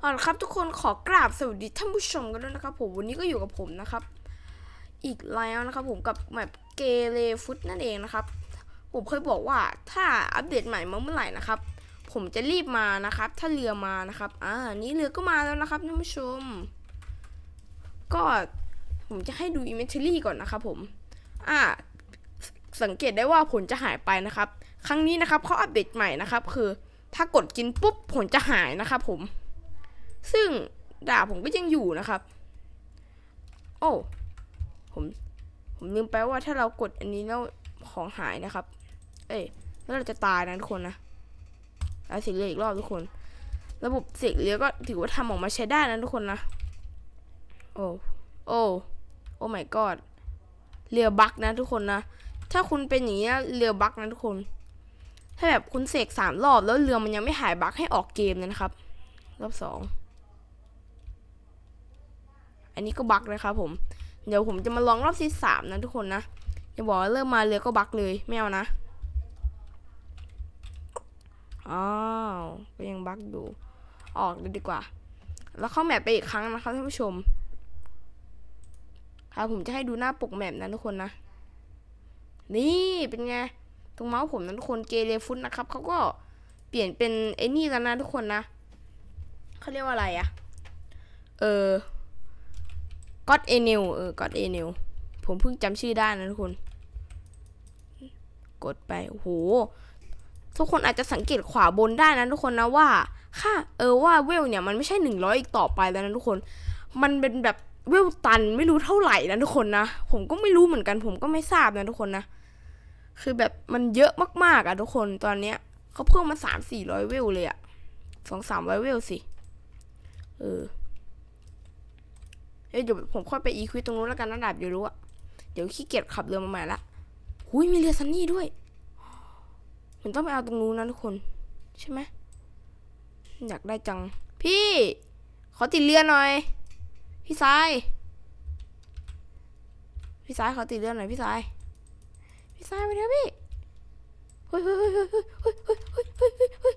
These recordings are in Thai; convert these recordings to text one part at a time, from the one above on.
เอาละครับทุกคนขอกราบสวัสดีท่านผู้ชมกันด้วยนะครับผมวันนี้ก็อยู่กับผมนะครับ อีกแล้วนะครับผมกับแมปเกเรฟุตนั่นเองนะครับ ผมเคยบอกว่าถ้าอัปเดตใหม่มาเมื่อไหร่นะครับ ผมจะรีบมานะครับ ถ้าเรือมานะครับอ่านี่เรือก็มาแล้วนะครับท่านผู้ชม ก็ผมจะให้ดูอิมเมจรี่ก่อนนะครับผมอ่าสังเกตได้ว่าผลจะหายไปนะครับ ครั้งนี้นะครับเขาอัปเดตใหม่นะครับ คือถ้ากดกินปุ๊บผลจะหายนะครับผม ซึ่งดาบผมก็ยังอยู่นะครับ โอ้ผมผมลืมไปว่าถ้าเรากดอันนี้แล้วของหายนะครับ เอ้ยแล้วเราจะตายนะทุกคนนะเอาเสียงเรืออีกรอบทุกคน ระบบเสียงเรือก็ถือว่าทำออกมาใช้ได้นะทุกคนนะโอ้โอ้โอ้ my god เรือบักนะทุกคนนะถ้าคุณเป็นอย่างนี้เรือบักนะทุกคน ถ้าแบบคุณเสกสามรอบแล้วเรือมันยังไม่หายบักให้ออกเกมเลยนะครับ รอบสอง อันนี้ก็บักนะครับผม เดี๋ยวผมจะมาลองรอบที่สามนะทุกคนนะอย่าบอกว่าเริ่มมาเรือก็บักเลยไม่เอานะอ้าวก็ยังบักอยู่ ออกเลยดีกว่า แล้วเข้าแมปไปอีกครั้งนะครับท่านผู้ชมครับผมจะให้ดูหน้าปกแมปนะทุกคนนะ นี่เป็นไงตรงเมาส์ผมนะทุกคนเกเรฟุตนะครับเขาก็เปลี่ยนเป็นไอ้นี่แล้วนะทุกคนนะเขาเรียกว่าอะไรอะเออ ก็อดเอเนลเออก็อดเอเนลผมเพิ่งจำชื่อได้นะทุกคน กดไปโหทุกคนอาจจะสังเกตขวาบนได้นะทุกคนนะว่าค่าเออว่าเวลเนี่ยมันไม่ใช่หนึ่งร้อยอีกต่อไปแล้วนะทุกคน มันเป็นแบบเวลตันไม่รู้เท่าไหร่นะทุกคนนะ ผมก็ไม่รู้เหมือนกัน ผมก็ไม่ทราบนะทุกคนนะ คือแบบมันเยอะมากๆอะทุกคนตอนเนี้ยเขาเพิ่มมาสามสี่ร้อยเวลเลยอะสองสามร้อยเวลสิ เออ เดี๋ยวผมค่อยไปอีควิตตรงนู้นแล้วกันนะดาบอยู่รู้อะเดี๋ยวขี้เกียจขับเรือมาใหม่ละหุยมีเรือซันนี่ด้วยผมต้องไปเอาตรงนู้นนะทุกคน ใช่ไหมอยากได้จัง พี่ ขอติดเรือหน่อย พี่สายพี่สายขอติดเรือหน่อยพี่สายพี่สายไปเถอะพี่เฮ้ยเฮ้ยเฮ้ยเฮ้ยเฮ้ยเฮ้ยเฮ้ยเฮ้ยเฮ้ยเฮ้ย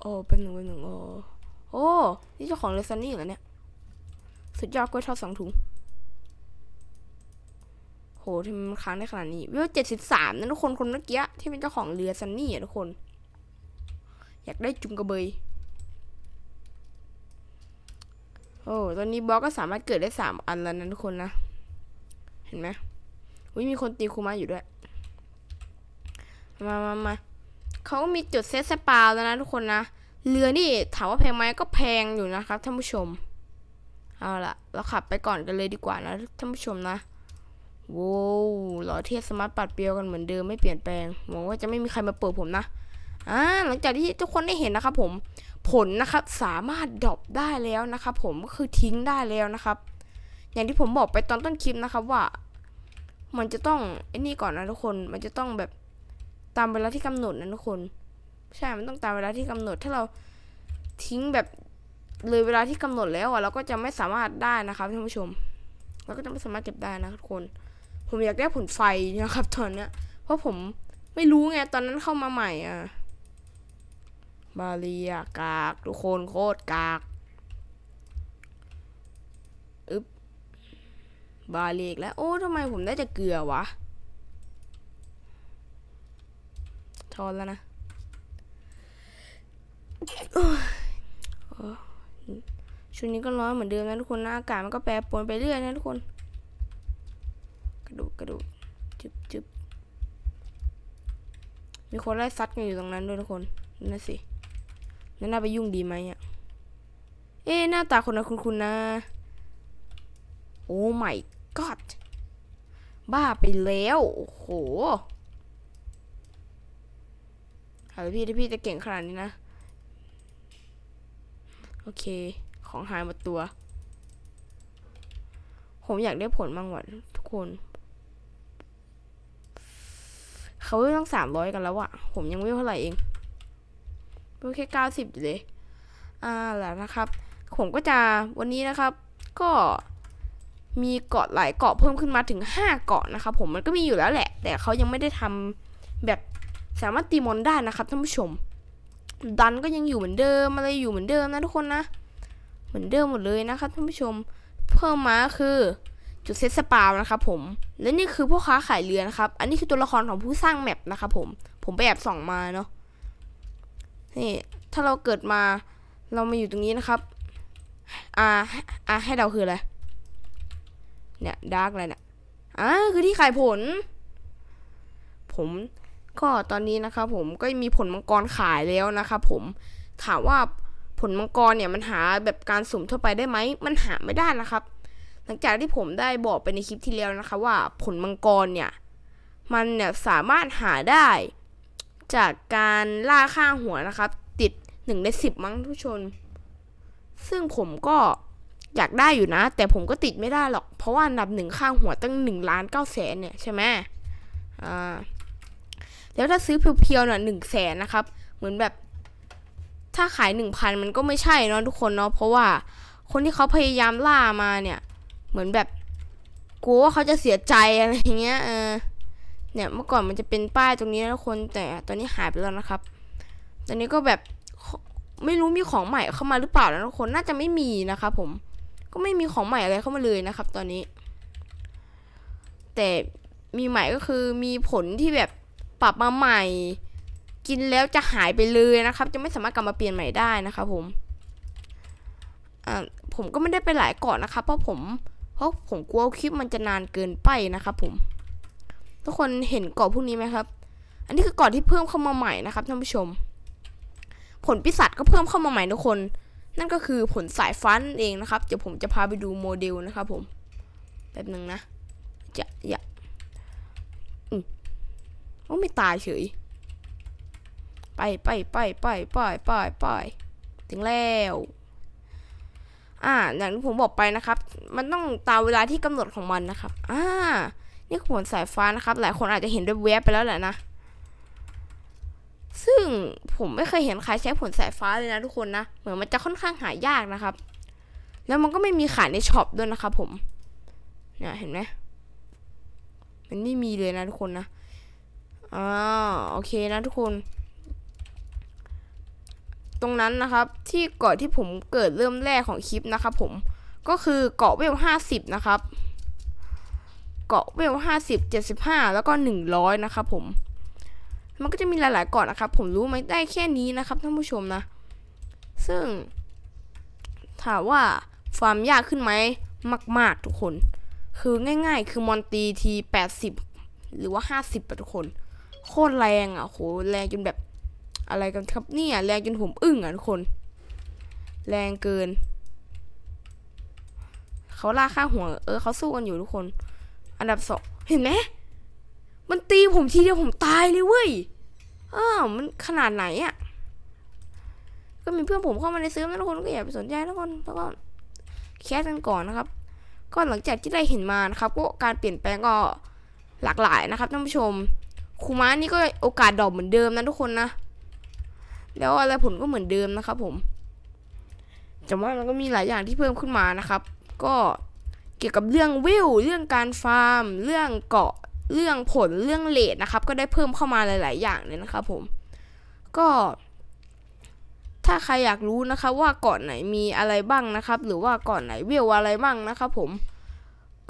โอ้เป็นหนึ่งเป็นหนึ่งโอ้โอ้นี่เจ้าของเรือซันนี่เหรอเนี่ย สุดยอดกล้วยทอดสองถุง โหทำไมมันค้างได้ขนาดนี้เวลเจ็ดสิบสามนะทุกคนคนเมื่อกี้ที่เป็นเจ้าของเรือซันนี่อะทุกคน อยากได้จุงกระเบย โอ้ตอนนี้บล็อกก็สามารถเกิดได้สามอันแล้วนะทุกคนนะ เห็นไหมอุ้ยมีคนตีคูมาอยู่ด้วย มามามาเขามีจุดเซตสปาแล้วนะทุกคนนะ เรือนี่ถามว่าแพงไหมก็แพงอยู่นะครับท่านผู้ชม เอาละเราขับไปก่อนกันเลยดีกว่านะท่านผู้ชมนะว้วหล่อเทียสมาร์ทปัดเปรียวกันเหมือนเดิมไม่เปลี่ยนแปลงหวังว่าจะไม่มีใครมาเปิดผมนะอ่าหลังจากที่ทุกคนได้เห็นนะครับผมผลนะครับสามารถดรอปได้แล้วนะครับผมก็คือทิ้งได้แล้วนะครับ อย่างที่ผมบอกไปตอนต้นคลิปนะครับว่า มันจะต้องไอ้นี่ก่อนนะทุกคนมันจะต้องแบบตามเวลาที่กำหนดนะทุกคน ใช่มันต้องตามเวลาที่กำหนดถ้าเราทิ้งแบบ เลยเวลาที่กำหนดแล้วอะเราก็จะไม่สามารถได้นะครับท่านผู้ชม เราก็จะไม่สามารถเก็บได้นะทุกคน ผมอยากได้ผลไฟนะครับตอนเนี้ย เพราะผมไม่รู้ไงตอนนั้นเข้ามาใหม่อะ บาเลียกาก ทุกคนโคตรกากอึบบาเลียอีกแล้วโอ้ทำไมผมได้แต่เกลือวะทอนแล้วนะโอ้ยโอ้ ช่วงนี้ก็ร้อนเหมือนเดิมนะทุกคนนะอากาศมันก็แปรปรวนไปเรื่อยนะทุกคน กระดูกกระดูกจึบจึบมีคนไล่ซัดกันอยู่ตรงนั้นด้วยทุกคนนั่นสินั่นน่าไปยุ่งดีไหมอะเอ๊หน้าตาคนนั้นคุณคุณนะ โอ้ my god บ้าไปแล้ว โอ้โหหาพี่ที่พี่จะเก่งขนาดนี้นะ เค ของหายหมดตัว ผมอยากได้ผลบางว่ะทุกคน เขาเวลต้องสามร้อยกันแล้วอะผมยังไม่เท่าไหร่เองเพิ่งแค่เก้าสิบอยู่เลย อ่าแล้วนะครับ ผมก็จะวันนี้นะครับ ก็มีเกาะหลายเกาะเพิ่มขึ้นมาถึงห้าเกาะนะครับผมมันก็มีอยู่แล้วแหละ แต่เขายังไม่ได้ทำแบบสามารถตีมอนได้นะครับท่านผู้ชม ดันก็ยังอยู่เหมือนเดิมอะไรอยู่เหมือนเดิมนะทุกคนนะ เหมือนเดิมหมดเลยนะครับท่านผู้ชม เพิ่มมาคือจุดเซตสปาวนะครับผม และนี่คือพ่อค้าขายเรือนะครับ อันนี้คือตัวละครของผู้สร้างแมปนะครับผม ผมไปแอบส่องมาเนาะ นี่ถ้าเราเกิดมาเรามาอยู่ตรงนี้นะครับ อ่า อ่าให้เราคืออะไร เนี่ยดาร์กอะไรเนี่ยอ่าคือที่ขายผล ผม ก็ตอนนี้นะครับผมก็มีผลมังกรขายแล้วนะครับผมถามว่าผลมังกรเนี่ยมันหาแบบการสุ่มทั่วไปได้ไหมมันหาไม่ได้นะครับ หลังจากที่ผมได้บอกไปในคลิปที่แล้วนะคะว่าผลมังกรเนี่ยมันเนี่ยสามารถหาได้ จากการล่าค่าหัวนะครับ ติดหนึ่งในสิบมั้งทุกชน ซึ่งผมก็อยากได้อยู่นะ แต่ผมก็ติดไม่ได้หรอก เพราะว่าอันดับหนึ่งค่าหัวตั้งหนึ่งล้านเก้าแสนเนี่ยใช่ไหมอ่า แล้วถ้าซื้อเพียวๆเนี่ยหนึ่งแสนนะครับ เหมือนแบบถ้าขายหนึ่งพันมันก็ไม่ใช่เนาะทุกคนเนาะเพราะว่าคนที่เขาพยายามล่ามาเนี่ย เหมือนแบบกลัวว่าเขาจะเสียใจอะไรเงี้ยเออเนี่ยเมื่อก่อนมันจะเป็นป้ายตรงนี้นะคนแต่ตอนนี้หายไปแล้วนะครับ ตอนนี้ก็แบบไม่รู้มีของใหม่เข้ามาหรือเปล่านะทุกคนน่าจะไม่มีนะครับผมก็ไม่มีของใหม่อะไรเข้ามาเลยนะครับ ตอนนี้ แต่มีใหม่ก็คือมีผลที่แบบ ปรับมาใหม่ กินแล้วจะหายไปเลยนะครับ จะไม่สามารถกลับมาเปลี่ยนใหม่ได้นะครับผมผมก็ไม่ได้ไปหลายเกาะนะครับ เพราะผม เพราะผมกลัวคลิปมันจะนานเกินไปนะครับผม ทุกคนเห็นเกาะพวกนี้ไหมครับ อันนี้คือเกาะที่เพิ่มเข้ามาใหม่นะครับท่านผู้ชม ผลปีศาจก็เพิ่มเข้ามาใหม่ทุกคน นั่นก็คือผลสายฟ้านั่นเองนะครับ เดี๋ยวผมจะพาไปดูโมเดลนะครับผมแป๊บหนึ่งนะ จะอย่า ว่าไม่ตายเฉย ไปไปไปไปไปไปไปถึงแล้ว อ่าอย่างที่ผมบอกไปนะครับ มันต้องตามเวลาที่กำหนดของมันนะครับ อ่า นี่คือผลสายฟ้านะครับ หลายคนอาจจะเห็นด้วยแวบไปแล้วแหละนะ ซึ่งผมไม่เคยเห็นใครใช้ผลสายฟ้าเลยนะทุกคนนะ เหมือนมันจะค่อนข้างหายากนะครับ แล้วมันก็ไม่มีขายในช็อปด้วยนะครับผม เนี่ยเห็นไหมมันไม่มีเลยนะทุกคนนะ อ่าโอเคนะทุกคน ตรงนั้นนะครับที่เกาะที่ผมเกิดเริ่มแรกของคลิปนะครับผมก็คือเกาะเวลห้าสิบนะครับ เกาะเวลห้าสิบเจ็ดสิบห้าแล้วก็หนึ่งร้อยนะครับผม มันก็จะมีหลาย ๆ เกาะนะครับ ผมรู้ไหมได้แค่นี้นะครับท่านผู้ชมนะ ซึ่ง ถามว่าฟาร์มยากขึ้นไหมมาก ๆ ทุกคน คือง่าย ๆ คือมอนตีทีแปดสิบหรือว่าห้าสิบทุกคน โคตรแรงอะโหแรงจนแบบอะไรกันครับเนี่ยแรงจนผมอึ้งอะทุกคน แรงเกิน เขาล่าค่าหัว เออเขาสู้กันอยู่ทุกคน อันดับสองเห็นไหมมันตีผมทีเดียวผมตายเลยเว้ยอ้าวมันขนาดไหนอะก็มีเพื่อนผมเข้ามาในซื้อนะทุกคนก็อย่าไปสนใจทุกคนแล้วก็แคสกันก่อนนะครับ ก็หลังจากที่ได้เห็นมานะครับก็การเปลี่ยนแปลงก็หลากหลายนะครับท่านผู้ชม คูม้านี่ก็โอกาสดรอปเหมือนเดิมนะทุกคนนะ แล้วอะไรผลก็เหมือนเดิมนะครับ ผมแต่ว่ามันก็มีหลายอย่างที่เพิ่มขึ้นมานะครับ ก็เกี่ยวกับเรื่องวิวเรื่องการฟาร์ม เรื่องเกาะเรื่องผลเรื่องเลทนะครับ ก็ได้เพิ่มเข้ามาหลาย ๆ อย่างเลยนะครับ ผม ก็ ถ้าใครอยากรู้นะครับว่าเกาะไหนมีอะไรบ้างนะครับ หรือว่าเกาะไหนวิวอะไรบ้างนะครับ ผม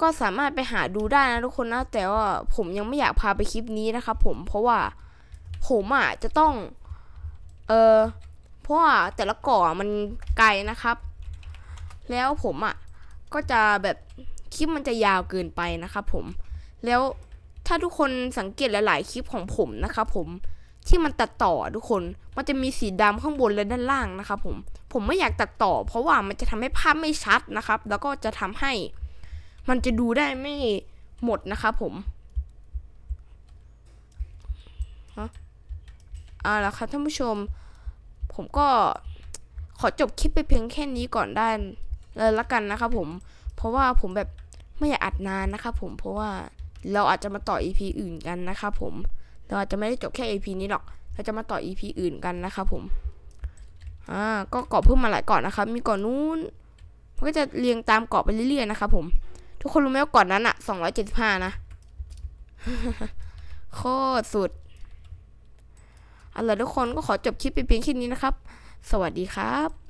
ก็สามารถไปหาดูได้นะทุกคนนะ แต่ว่าผมยังไม่อยากพาไปคลิปนี้นะครับผมเพราะว่าผมอะจะต้องเออเพราะว่าแต่ละเกาะมันไกลนะครับ แล้วผมอะก็จะแบบคลิปมันจะยาวเกินไปนะครับผมแล้วถ้าทุกคนสังเกตหลาย ๆ คลิปของผมนะครับผมที่มันตัดต่อทุกคน มันจะมีสีดำข้างบนและด้านล่างนะครับผม ผมไม่อยากตัดต่อ เพราะว่ามันจะทำให้ภาพไม่ชัดนะครับ แล้วก็จะทำให้ มันจะดูได้ไม่หมดนะครับผมฮะเอาละครับท่านผู้ชม ผมก็ขอจบคลิปไปเพียงแค่นี้ก่อนได้เลยละกันนะครับผม เพราะว่าผมแบบไม่อยากอัดนานนะครับผม เพราะว่าเราอาจจะมาต่อ EP อื่นกันนะครับผม เราอาจจะไม่ได้จบแค่ EP นี้หรอก เราจะมาต่อ EP อื่นกันนะครับผม อ่า ก็เกาะเพิ่มมาหลายเกาะนะครับ มีเกาะนู้นมันก็จะเรียงตามเกาะไปเรื่อยๆนะครับผม ทุกคนรู้ไหมว่าก่อนนั้นอะสองร้อยเจ็ดสิบห้านะโคตรสุดเอาล่ะทุกคนก็ขอจบคลิปไปเพียงแค่นี้นะครับ สวัสดีครับ